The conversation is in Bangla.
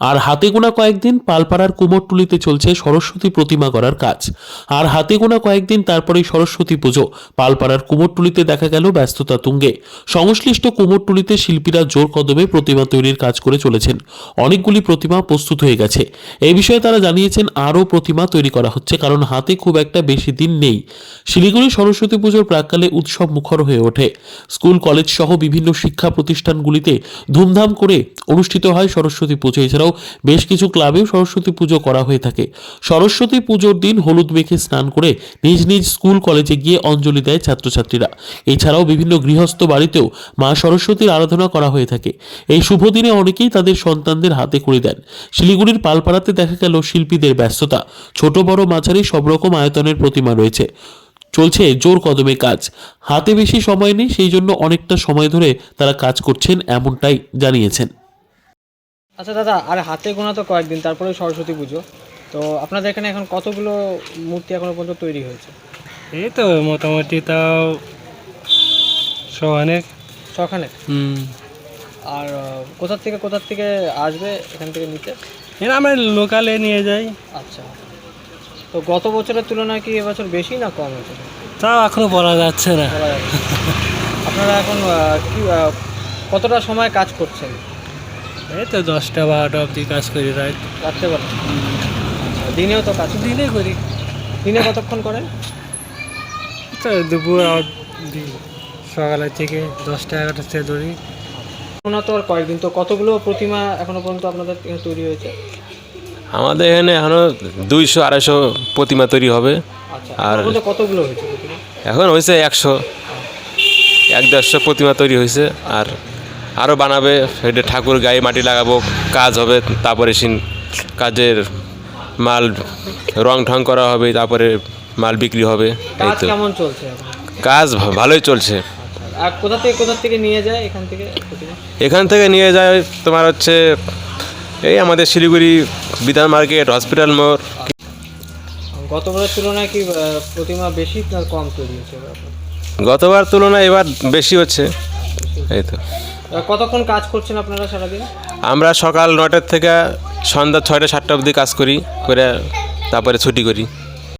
আর হাতে গোনা কয়েকদিন পালপাড়ার কুমোরটুলিতে চলছে সরস্বতী প্রতিমা করার কাজ। আর হাতে গোনা কয়েকদিন তারপরেই সরস্বতী পুজো। পালপাড়ার কুমোরটুলিতে দেখা গেল ব্যস্ততা তুঙ্গে। সংশ্লিষ্ট কুমোরটুলিতে শিল্পীরা জোর কদমে প্রতিমা তৈরির কাজ করে চলেছেন। অনেকগুলি প্রতিমা প্রস্তুত হয়ে গেছে। এই বিষয়ে তারা জানিয়েছেন, আরও প্রতিমা তৈরি করা হচ্ছে, কারণ হাতে খুব একটা বেশি দিন নেই। শিলিগুড়ি সরস্বতী পুজোর প্রাককালে উৎসব মুখর হয়ে ওঠে। স্কুল, কলেজ সহ বিভিন্ন শিক্ষা প্রতিষ্ঠানগুলিতে ধুমধাম করে অনুষ্ঠিত হয় সরস্বতী পুজো। এছাড়াও বেশ কিছু ক্লাবেও সরস্বতী পুজো করা হয়ে থাকে। সরস্বতী পুজোর দিন হলুদ মেখে স্নান করে নিজ নিজ স্কুল কলেজে গিয়ে অঞ্জলি দেয় ছাত্রছাত্রীরা। এছাড়াও বিভিন্ন গৃহস্থ বাড়িতেও মা সরস্বতীর আরাধনা করা হয়ে থাকে। এই শুভ দিনে অনেকেই তাদের সন্তানদের হাতে করে দেন। শিলিগুড়ির পালপাড়াতে দেখা গেল শিল্পীদের ব্যস্ততা। ছোট, বড়, মাঝারি সব রকম আয়তনের প্রতিমা রয়েছে। চলছে জোর কদমে কাজ। হাতে বেশি সময় নেই, সেই জন্য অনেকটা সময় ধরে তারা কাজ করছেন এমনটাই জানিয়েছেন। আচ্ছা দাদা আর হাতে গোনা তো কয়েকদিন তারপরে সরস্বতী পুজো। তো আপনাদের এখানে এখন কতগুলো মূর্তি এখনও পর্যন্ত তৈরি হয়েছে? এই তো মোটামুটি তাও সমানে সখানে হুম। আর কোথার থেকে কোথার থেকে আসবে এখান থেকে নিতে? এর আমরা লোকালে নিয়ে যাই। আচ্ছা। তো গত বছরের তুলনায় কি এবছর বেশি না কম হয়েছে? তাও এখনও বলা যাচ্ছে না। আপনারা এখন কি কতটা সময় কাজ করছেন? এই তো দশটা বারোটা অবধি কাজ করি রাত রাত্রে বেলা আচ্ছা দিনেও তো কাজ? দিনে করি। দিনে কতক্ষণ করেন তো দুপুর অবধি সকালের থেকে দশটা এগারোটা থেকে ধরি। গোনা তো আর কয়েকদিন তো কতগুলো প্রতিমা এখনও পর্যন্ত আপনাদের তৈরি হয়েছে? আমাদের এখানে এখনও দুইশো আড়াইশো প্রতিমা তৈরি হবে। আচ্ছা আর- এখনও কতগুলো হয়েছে এখন হয়েছে একশো এক দেড়শো প্রতিমা তৈরি হয়েছে। আর আরও বানাবে এটা ঠাকুর গায়ে মাটি লাগাবো কাজ হবে তারপরে সিন কাজের মাল রং ঠং করা হবে তারপরে মাল বিক্রি হবে এই কাজ তো। কেমন চলছে কাজ ভালোই চলছে। আর কোথা থেকে কোথা থেকে নিয়ে যায় এখান থেকে? এখান থেকে নিয়ে যায় তোমার হচ্ছে এই আমাদের শিলিগুড়ি বিধান মার্কেট হসপিটাল মোড়। গতবারের তুলনায় কি প্রতিমা বেশি না কম তৈরি আপনার? গতবার তুলনায় এবার বেশি হচ্ছে। এই তো। কতক্ষণ কাজ করছেন আপনারা সারাদিন? আমরা সকাল নটার থেকে সন্ধ্যা ছয়টা, সাতটা অবধি কাজ করি, করে তারপরে ছুটি করি।